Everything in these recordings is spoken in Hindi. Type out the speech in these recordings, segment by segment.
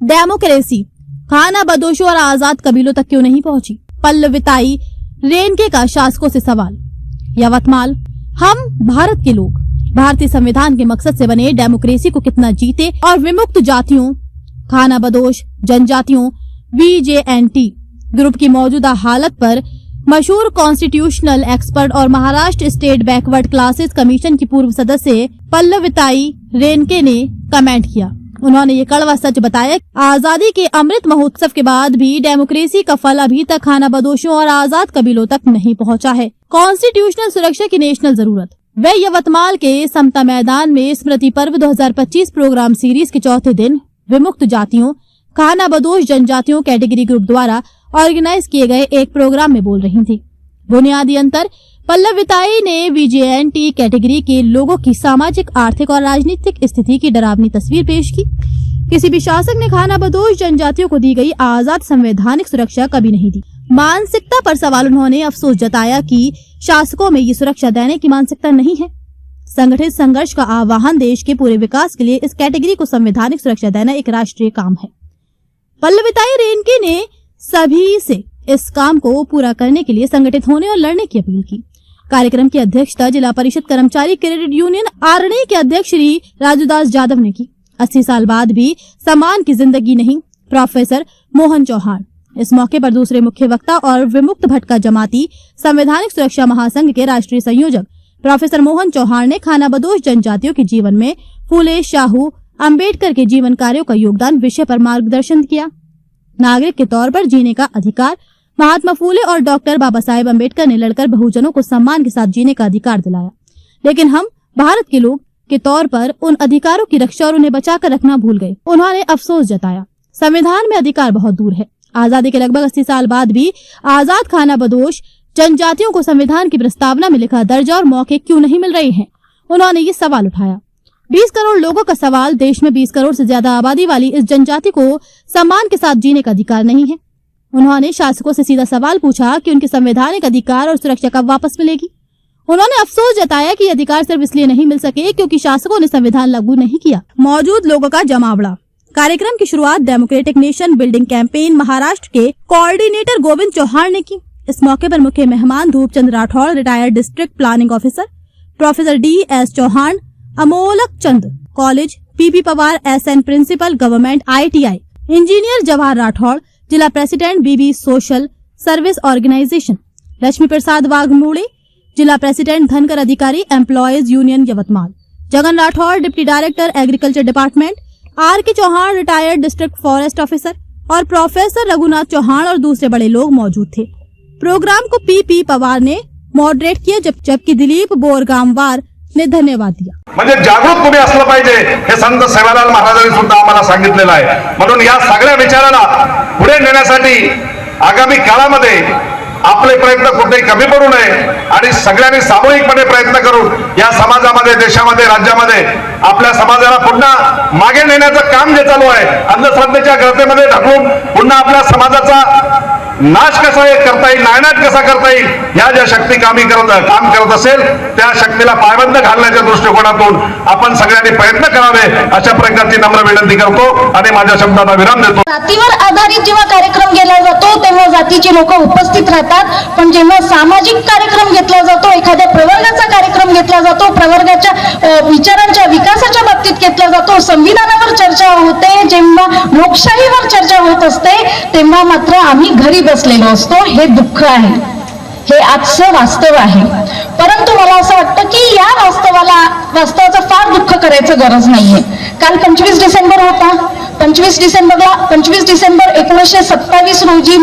डेमोक्रेसी खाना बदोशों और आज़ाद कबीलों तक क्यों नहीं पहुँची? पल्लविताई रेनके का शासकों से सवाल। यवतमाल हम भारत के लोग, भारतीय संविधान के मकसद से बने डेमोक्रेसी को कितना जीते और विमुक्त जातियों, खाना बदोश, जनजातियों वीजेएनटी ग्रुप की मौजूदा हालत पर मशहूर कॉन्स्टिट्यूशनल एक्सपर्ट और Maharashtra state backward classes commission की पूर्व सदस्य पल्लविताई रेनके ने कमेंट किया। उन्होंने ये कड़वा सच बताया आज़ादी के अमृत महोत्सव के बाद भी डेमोक्रेसी का फल अभी तक खाना बदोशों और आज़ाद कबीलों तक नहीं पहुँचा है। कॉन्स्टिट्यूशनल सुरक्षा की नेशनल ज़रूरत। वे यवतमाल के समता मैदान में स्मृति पर्व 2025 प्रोग्राम सीरीज़ के चौथे दिन विमुक्त जातियों खाना बदोश जनजातियों कैटेगरी ग्रुप द्वारा ऑर्गेनाइज किए गए एक प्रोग्राम में बोल रही थी। बुनियादी अंतर पल्लविताई ने वीजेएनटी कैटेगरी के लोगों की सामाजिक, आर्थिक और राजनीतिक स्थिति की डरावनी तस्वीर पेश की। किसी भी शासक ने खाना बदोश जनजातियों को दी गई आज़ाद संवैधानिक सुरक्षा कभी नहीं दी। मानसिकता पर सवाल उन्होंने अफसोस जताया कि शासकों में ये सुरक्षा देने की मानसिकता नहीं है। संगठित संघर्ष का आह्वान देश के पूरे विकास के लिए इस कैटेगरी को संवैधानिक सुरक्षा देना एक राष्ट्रीय काम है। पल्लविताई रेनके ने सभी से इस काम को पूरा करने के लिए संगठित होने और लड़ने की अपील की। कार्यक्रम की अध्यक्षता जिला परिषद कर्मचारी क्रेडिट यूनियन आरणी के अध्यक्ष श्री राजूदास जाधव ने की। अस्सी साल बाद भी सम्मान की ज़िंदगी नहीं, प्रोफेसर मोहन चौहान। इस मौके पर दूसरे मुख्य वक्ता और विमुक्त भटका जमाती संवैधानिक सुरक्षा महासंघ के राष्ट्रीय संयोजक प्रोफेसर मोहन चौहान ने खाना बदोश जनजातियों के जीवन में फूले, शाहू, अंबेडकर के जीवन कार्यों का योगदान विषय पर मार्गदर्शन किया। नागरिक के तौर पर जीने का अधिकार महात्मा फूले और डॉक्टर बाबा साहेब अंबेडकर ने लड़कर बहुजनों को सम्मान के साथ जीने का अधिकार दिलाया। लेकिन हम, भारत के लोग, के तौर पर उन अधिकारों की रक्षा और उन्हें बचा कर रखना भूल गए। उन्होंने अफसोस जताया। संविधान में अधिकार बहुत दूर है। आज़ादी के लगभग अस्सी साल बाद भी आज़ाद खाना बदोश जनजातियों को संविधान की प्रस्तावना में लिखा दर्जा और मौके क्यों नहीं मिल रहे हैं? उन्होंने ये सवाल उठाया। 20 करोड़ लोगों का सवाल देश में 20 करोड़ से ज़्यादा आबादी वाली इस जनजाति को सम्मान के साथ जीने का अधिकार नहीं है। उन्होंने शासकों से सीधा सवाल पूछा कि उनके संवैधानिक अधिकार और सुरक्षा कब वापस मिलेगी। उन्होंने अफसोस जताया कि ये अधिकार सिर्फ़ इसलिए नहीं मिल सके क्योंकि शासकों ने संविधान लागू नहीं किया। मौजूद लोगों का जमावड़ा। कार्यक्रम की शुरुआत democratic nation building campaign Maharashtra के कोऑर्डिनेटर गोविंद चौहान ने की। इस मौके पर मुख्य मेहमान Dhupchand Rathod retired district planning officer, professor D S Chauhan, Amolak Chand, college PP Pawar, S N principal, government, ITI. Engineer Jawahar Rathod जिला president BB social service organisation Lakshmi Prasad Waghmode, जिला प्रेसिडेंट धनकर अधिकारी employees union Yavatmal. Jagan Rathore, deputy director, agriculture department, R K Chauhan, retired district forest officer और प्रोफेसर रघुनाथ चौहान और दूसरे बड़े लोग मौजूद थे। प्रोग्राम को पी पी पवार ने मॉडरेट किया, जब जबकि दिलीप बोरगामवार ने धन्यवाद दिला म्हणजे जागृत तुम्ही असलं पाहिजे हे संत सेवालाल महाराजांनी सुद्धा आम्हाला सांगितलेलं आहे. म्हणून या सगळ्या विचाराला पुढे नेण्यासाठी आगामी काळामध्ये आपले प्रयत्न कुठेही कमी पडू नये आणि सगळ्यांनी सामूहिकपणे प्रयत्न करून या समाजामध्ये देशामध्ये राज्यामध्ये आपल्या समाजाला पुन्हा मागे नेण्याचं काम जे चालू आहे अंधश्रद्धेच्या गर्तेमध्ये ढकलून पुन्हा आपल्या समाजाचा नाश कसा करता येईल नायनाट कसा करता येईल ह्या ज्या शक्ती कामी करत काम करत असेल त्या शक्तीला पायबंद घालण्याच्या दृष्टिकोनातून आपण सगळ्यांनी प्रयत्न करावे अशा प्रकारची नम्र विनंती करतो आणि माझ्या शब्दांना विराम देतो. जातीवर आधारित जेव्हा कार्यक्रम केला जातो तेव्हा जातीचे लोक उपस्थित राहतात. पण जेव्हा सामाजिक कार्यक्रम घेतला जातो एखाद्या प्रवर्गाचा घेतला जातो. प्रवर्गाच्या विचारांच्या विकासाच्या बाबतीत घेतला जातो. संविधानावर चर्चा होते. जेव्हा लोकशाहीवर चर्चा होत असते तेव्हा मात्र आम्ही घरी बसलेलो असतो. हे दुःख आहे. हे आजचं वास्तव आहे. परंतु मला असं वाटतं की या वास्तवाला वास्तवाचं फार दुःख करायचं गरज नाहीये. काल पंचवीस डिसेंबर होता. पंचवीस डिसेंबरला पंचवीस डिसेंबर एकोणीसशे सत्तावीस रोजी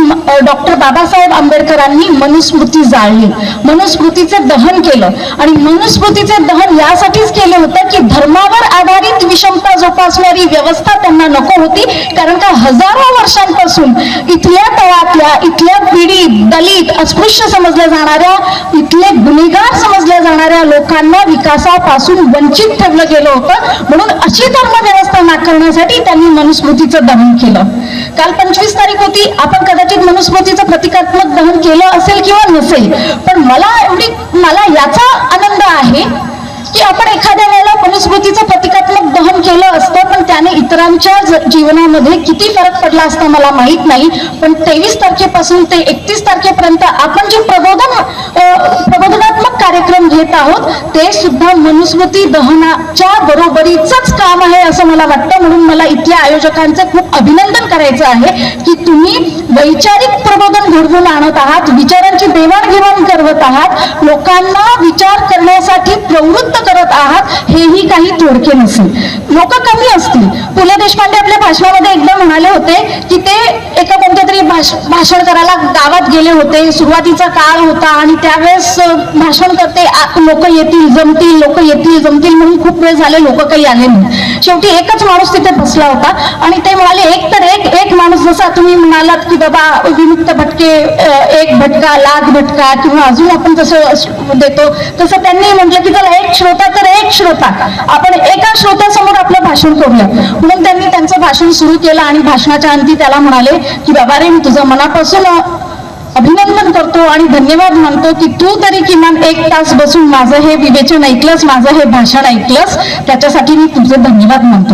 डॉक्टर बाबासाहेब आंबेडकरांनी मनुस्मृती जाळली. मनुस्मृतीचं दहन केलं. आणि मनुस्मृतीचे दहन यासाठीच केलं होतं की धर्मावर आधारित विषमता जोपासणारी व्यवस्था त्यांना नको होती. कारण का हजारो वर्षांपासून इथल्या तळातल्या इथल्या पीडित दलित अस्पृश्य समजल्या जाणाऱ्या इथले गुन्हेगार समजल्या जाणाऱ्या लोकांना विकासापासून वंचित ठेवलं गेलं होतं. म्हणून अशी कर्मव्यवस्था नाकारण्यासाठी त्यांनी मनुस्मृतीचं दहन केलं. काल पंचवीस तारीख होती आपण कदाचित मनुस्मृतीचं प्रतिकात्मक दहन केलं असेल किंवा नसेल पण मला एवढी मला याचा आनंद आहे की आपण एखाद्या वेळेला मनुस्मृतीचं प्रतिकात्मक दहन केलं असतं पण त्याने इतरांच्या ज- जीवनामध्ये किती फरक पडला असता मला माहीत नाही. पण तेवीस तारखेपासून ते एकतीस तारखेपर्यंत आपण जे प्रबोधन प्रबोधनात्मक कार्यक्रम घेत आहोत ते सुद्धा मनुस्मृती दहनाच्या बरोबरीचंच काम आहे असं मला वाटतं. म्हणून मला इथल्या आयोजकांचं खूप अभिनंदन करायचं आहे की तुम्ही वैचारिक प्रबोधन घडवून आणत आहात विचारांची देवाणघेवाण करत आहात लोकांना विचार करण्यासाठी प्रवृत्त करत आहात हेही काही थोडके नसेल लोक कमी असतील. पु ल देशपांडे आपल्या भाषणामध्ये एकदा म्हणाले होते की ते एका कोणत्या तरी भाष- भाषण करायला गावात गेले होते. सुरुवातीचा काळ होता आणि त्यावेळेस भाषण करते लोक येतील जमतील लोक येतील जमतील म्हणून खूप वेळ झाले लोक काही आले नाही. शेवटी एकच माणूस तिथे बसला होता आणि ते म्हणाले एक तर एक एक माणूस जसा तुम्ही म्हणालात की बाबा विमुक्त भटके एक भटका लाख भटका किंवा अजून आपण जसं देतो तसं त्यांनी म्हटलं की त्याला एक श्रोता तर एक श्रोता. आपण एका श्रोत्यासमोर आपलं भाषण करूया. म्हणून त्यांनी त्यांचं भाषण सुरू केलं आणि भाषणाच्या अंती त्याला म्हणाले की बाबा रे मी तुझं मनापासून अभिनंदन करतो आणि धन्यवाद मानतो की तू तरी किमान एक तास बसून माझं हे विवेचन ऐकलंस माझं हे भाषण ऐकलंस. त्याच्यासाठी मी तुझे धन्यवाद मानतो.